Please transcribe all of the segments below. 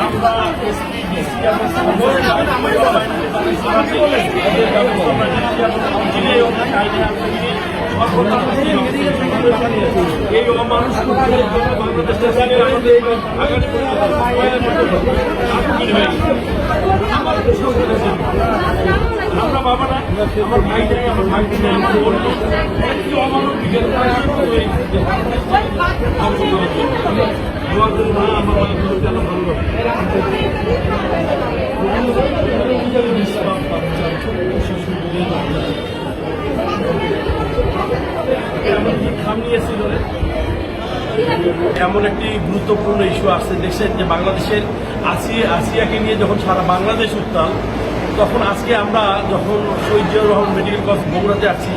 আমরা এসপিডিসি এবং সমবায় এই অমানুষ বাংলাদেশের আমাদের আগামী আমরা আমার ভাই নাই আমার ভাই নাই আমার বোন। একটি অমানব বিকেল দোয়া করুন আমার যেন ভালো নিয়েছিল রে? এমন একটি গুরুত্বপূর্ণ ইস্যু আসছে দেশের যে বাংলাদেশের আসিয়া আসিয়াকে নিয়ে যখন সারা বাংলাদেশ উত্তাল, তখন আজকে আমরা যখন জিয়াউর রহমান মেডিকেল কলেজ বগুড়াতে আছি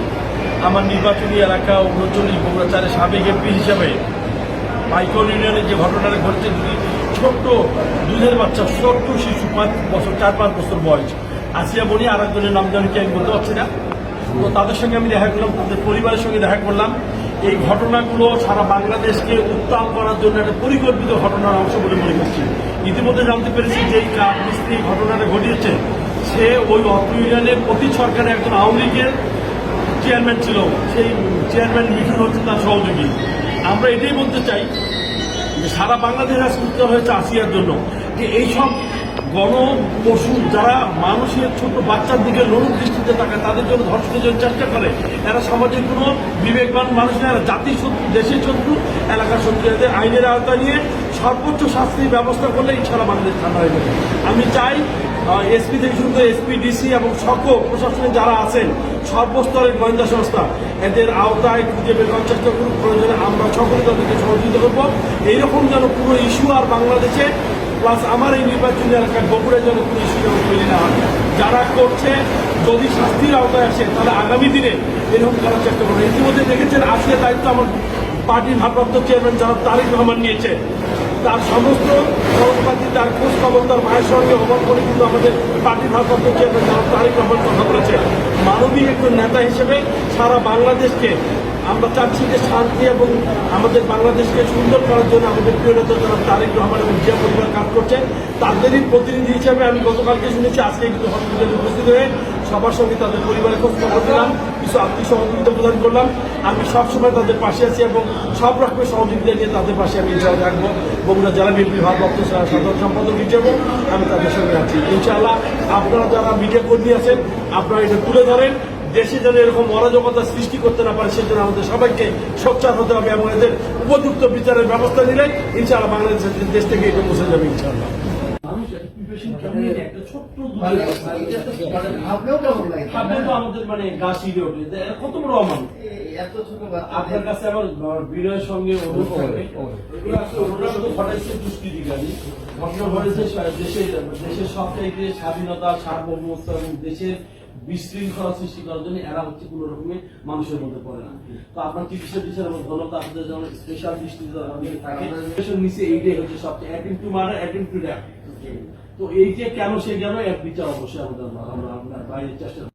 আমার নির্বাচনী এলাকা উনচল্লিশ বগুড়া চারের সাবেক এমপি হিসাবে মাইক্রো ইউনিয়নের যে ঘটনাটা ঘটেছে, দুটি ছোট্ট দুধের বাচ্চা, ছোট্ট শিশু, পাঁচ বছর, চার, পাঁচ বছর বয়স। আসিয়া বনি আর একজনের নাম জানি কি আমি বলতে পারছি না। তো তাদের সঙ্গে আমি দেখা করলাম, তাদের পরিবারের সঙ্গে দেখা করলাম। এই ঘটনাগুলো সারা বাংলাদেশকে উত্তাল করার জন্য একটা পরিকল্পিত ঘটনার অংশ বলে মনে করছি। ইতিমধ্যে জানতে পেরেছি যে এই মিস্ত্রি ঘটনাটা ঘটিয়েছে। সে ওই অত্র ইউনিয়নের প্রতি সরকারের একজন আওয়ামী লীগের চেয়ারম্যান ছিল। সেই চেয়ারম্যান মিঠুন হচ্ছে তার সহযোগী। আমরা এটাই বলতে চাই যে সারা বাংলাদেশ আজ উত্তর হয়েছে আসিয়ার জন্য। যে এইসব গণ পশু যারা মানুষের ছোট বাচ্চার দিকে নরম দৃষ্টিতে তাকায়, তাদের জন্য ধর্ষণের জন্য চেষ্টা করে। এরা সমাজের কোনো বিবেকবান মানুষ না, এরা জাতির শত্রু, দেশের শত্রু, এলাকার শত্রু। এদের আইনের আওতা নিয়ে সর্বোচ্চ শাস্তির ব্যবস্থা করলে ইনশাল্লাহ বাংলাদেশ ঠান্ডা হয়ে যাবে। আমি চাই এসপি থেকে শুরু করে এসপি, ডিসি এবং সকল প্রশাসনে যারা আছেন, সর্বস্তরের গোয়েন্দা সংস্থা, এদের আওতায় খুঁজে বের করার চেষ্টা করুক। প্রয়োজনে আমরা সকলে তাদেরকে সহযোগিতা করব। এইরকম যেন পুরো ইস্যু আর বাংলাদেশে প্লাস আমার এই নির্বাচনী এলাকায় বগুড়ায় যেন কোনো যেন তৈরি না। হয় যারা করছে, যদি শাস্তির আওতায় আসে, তাহলে আগামী দিনে এরকম করার চেষ্টা করব। ইতিমধ্যে দেখেছেন, আজকে দায়িত্ব আমার পার্টির ভারপ্রাপ্ত চেয়ারম্যান যারা তারিক রহমান নিয়েছে। তার সমস্ত খরচপাতি তার খোঁজ খবর, তার মায়ের সঙ্গে হবার করে কিন্তু আমাদের পার্টির ভারপ্রাপ্ত চেয়ারম্যান যারা তারিক রহমান কথা বলেছে। মানবিক একজন নেতা হিসেবে সারা বাংলাদেশকে আমরা চাচ্ছি যে শান্তি এবং আমাদের বাংলাদেশকে সুন্দর করার জন্য আমাদের প্রিয় নেতা যারা তারেক রহমান এবং জিয়া পরিবার কাজ করছে। তাদেরই প্রতিনিধি হিসেবে আমি গতকালকে শুনেছি, আজকে কিন্তু হসপিটালে উপস্থিত হয়ে সবার সঙ্গে তাদের পরিবারের খোঁজ খবর দিলাম কিছু আর্থিক সহযোগিতা প্রদান করলাম। আমি সবসময় তাদের পাশে আছি এবং সব রকমের সহযোগিতা নিয়ে তাদের পাশে আমি ইনশাল্লাহ থাকব বগুড়া জেলা বিএনপি ভারপ্রাপ্ত সাধারণ সম্পাদক হিসেবে আমি তাদের সঙ্গে আছি। ইনশাআল্লাহ আপনারা যারা মিডিয়া কর্মী আছেন, আপনারা এটা তুলে ধরেন। দেশে যেন এরকম অরাজকতা সৃষ্টি করতে না পারে সেজন্য আমাদের সবাইকে সোচ্চার হতে হবে এবং এদের উপযুক্ত বিচারের ব্যবস্থা নিলে ইনশাআল্লাহ বাংলাদেশের দেশ থেকে এটা মুছে যাবে ইনশাআল্লাহ। আমাদের মানে আপনার কাছে আমার বিনয়ের সঙ্গে অনুরোধ তো ঘটাইছে দুষ্কৃতিকারী। ঘটনা ঘটেছে দেশের দেশের সবচাইতে স্বাধীনতা সার্বভৌমত্ব এবং দেশের বিশৃঙ্খলা সৃষ্টি করার জন্য এরা হচ্ছে কোনো রকমের মানুষের মধ্যে পড়ে না। তো আপনার চিকিৎসা টিচার এবং ঘনতা আপনাদের যেমন স্পেশাল দৃষ্টি থাকে নিচে এইটাই হচ্ছে সবচেয়ে attempt to murder attempt to ড্যাপ তো এই যে কেন সে গেল এক বিচার অবশ্যই আমাদের আমরা আমরা বাইরের চেষ্টা